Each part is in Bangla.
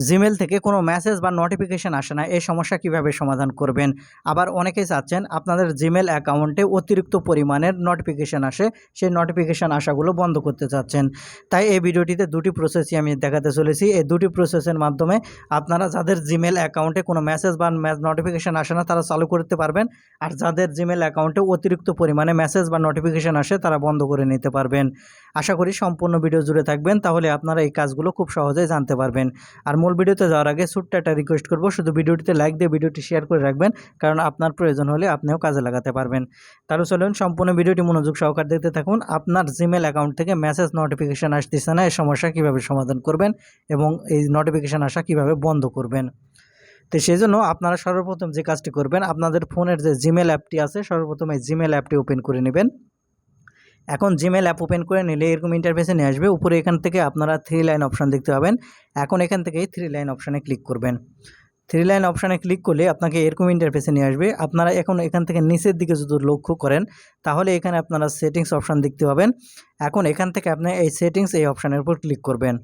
জিমেল থেকে কোনো মেসেজ বা নোটিফিকেশান আসে না। এই সমস্যা কীভাবে সমাধান করবেন? আবার অনেকেই চাচ্ছেন আপনাদের জিমেল অ্যাকাউন্টে অতিরিক্ত পরিমাণের নোটিফিকেশান আসে। সেই নোটিফিকেশান আসাগুলো বন্ধ করতে চাচ্ছেন। তাই এই ভিডিওটিতে দুটি প্রসেসই আমি দেখাতে চলেছি। এই দুটি প্রসেসের মাধ্যমে আপনারা যাদের জিমেল অ্যাকাউন্টে কোনো মেসেজ বা নোটিফিকেশান আসে না, তারা চালু করতে পারবেন। আর যাদের জিমেল অ্যাকাউন্টে অতিরিক্ত পরিমাণে মেসেজ বা নোটিফিকেশান আসে, তারা বন্ধ করে নিতে পারবেন। আশা করি সম্পূর্ণ ভিডিও জুড়ে থাকবেন। তাহলে আপনারা এই কাজগুলো খুব সহজেই জানতে পারবেন। আর মূল ভিডিওতে যাওয়ার আগে ছোট্ট একটা রিকোয়েস্ট করব, শুধু ভিডিওটিতে লাইক দিয়ে ভিডিওটি শেয়ার করে রাখবেন, কারণ আপনার প্রয়োজন হলে আপনিও কাজে লাগাতে পারবেন। তাহলে চলুন সম্পূর্ণ ভিডিওটি মনোযোগ সহকার দেখতে থাকুন। আপনার জিমেল অ্যাকাউন্ট থেকে মেসেজ নোটিফিকেশান আসতেছে না, এই সমস্যা কীভাবে সমাধান করবেন এবং এই নোটিফিকেশান আসা কীভাবে বন্ধ করবেন? তো সেই জন্য আপনারা সর্বপ্রথম যে কাজটি করবেন, আপনাদের ফোনের যে জিমেল অ্যাপটি আছে, সর্বপ্রথম এই জিমেল অ্যাপটি ওপেন করে নেবেন। এখন জিমেল অ্যাপ ওপেন করে নিলে এরকম ইন্টারফেসে নিয়ে আসবে। উপরে এখান থেকে আপনারা থ্রি লাইন অপশান দেখতে পাবেন। এখন এখান থেকেই থ্রি লাইন অপশানে ক্লিক করবেন। থ্রি লাইন অপশানে ক্লিক করলে আপনাকে এরকম ইন্টারফেসে নিয়ে আসবে। আপনারা এখন এখান থেকে নিচের দিকে যদি লক্ষ্য করেন, তাহলে এখানে আপনারা সেটিংস অপশান দেখতে পাবেন। এখন এখান থেকে আপনি এই সেটিংস এই অপশানের উপর ক্লিক করবেন।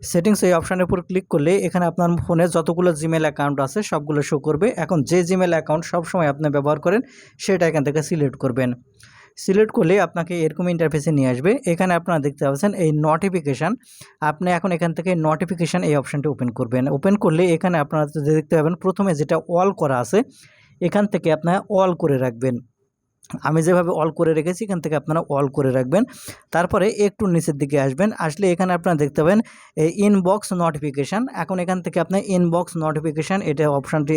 সেটিংস এই অপশানের উপর ক্লিক করলে এখানে আপনার ফোনে যতগুলো জিমেল অ্যাকাউন্ট আছে সবগুলো শো করবে। এখন যে জিমেল অ্যাকাউন্ট সবসময় আপনি ব্যবহার করেন, সেটা এখান থেকে সিলেক্ট করবেন। সিলেক্ট করলে আপনাকে এরকম ইন্টারফেসে নিয়ে আসবে। এখানে আপনারা দেখতে পাচ্ছেন এই নোটিফিকেশান আপনি এখন এখান থেকে নোটিফিকেশান এই অপশানটি ওপেন করবেন। ওপেন করলে এখানে আপনারা দেখতে পাবেন প্রথমে যেটা অল করা আছে, এখান থেকে আপনারা অল করে রাখবেন। আমি যেভাবে অল করে রেখেছি, এখান থেকে আপনারা অল করে রাখবেন। তারপরে একটু নিচের দিকে আসবেন। আসলে এখানে আপনারা দেখতে পাবেন এই ইনবক্স নোটিফিকেশান এখন এখান থেকে আপনার ইনবক্স নোটিফিকেশান এটা অপশানটি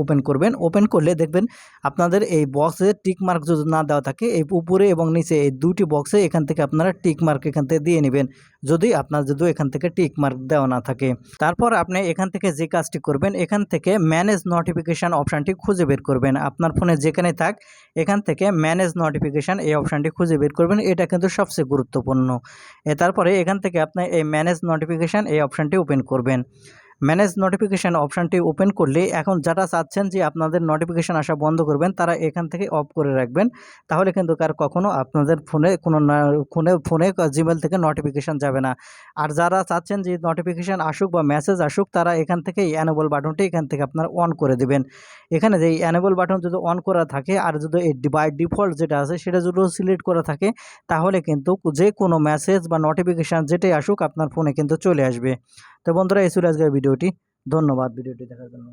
ওপেন করবেন। ওপেন করলে দেখবেন আপনাদের এই বক্সে টিক মার্ক যদি না দেওয়া থাকে, এই উপরে এবং নিচে এই দুটি বক্সে এখান থেকে আপনারা টিক মার্ক এখান থেকে দিয়ে নেবেন। যদি আপনার যদি এখান থেকে টিক মার্ক দেওয়া না থাকে। তারপর আপনি এখান থেকে যে কাজটি করবেন, এখান থেকে ম্যানেজ নোটিফিকেশান অপশানটি খুঁজে বের করবেন। আপনার ফোনে যেখানে থাক, এখান থেকে ম্যানেজ নোটিফিকেশান এই অপশানটি খুঁজে বের করবেন। এটা কিন্তু সবচেয়ে গুরুত্বপূর্ণ। এ তারপরে এখান থেকে আপনি এই ম্যানেজ নোটিফিকেশান এই অপশানটি ওপেন করবেন। ম্যানেজ নোটিফিকেশান অপশানটি ওপেন করলে এখন যারা চাচ্ছেন যে আপনাদের নোটিফিকেশান আসা বন্ধ করবেন, তারা এখান থেকে অফ করে রাখবেন। তাহলে কিন্তু কার কখনও আপনাদের ফোনে কোনো ফোনে ফোনে জিমেল থেকে নোটিফিকেশান যাবে না। আর যারা চাচ্ছেন যে নোটিফিকেশান আসুক বা মেসেজ আসুক, তারা এখান থেকে এই অ্যানেবল বাটনটি এখান থেকে আপনার অন করে দেবেন। এখানে যে অ্যানেবল বাটন যদি অন করা থাকে, আর যদি এই বাই ডিফল্ট যেটা আছে, সেটা যদি সিলেক্ট করা থাকে, তাহলে কিন্তু যে কোনো মেসেজ বা নোটিফিকেশান যেটাই আসুক, আপনার ফোনে কিন্তু চলে আসবে। তো বন্ধুরা এই ছিল আজকের ভিডিওটি। ধন্যবাদ ভিডিওটি দেখার জন্য।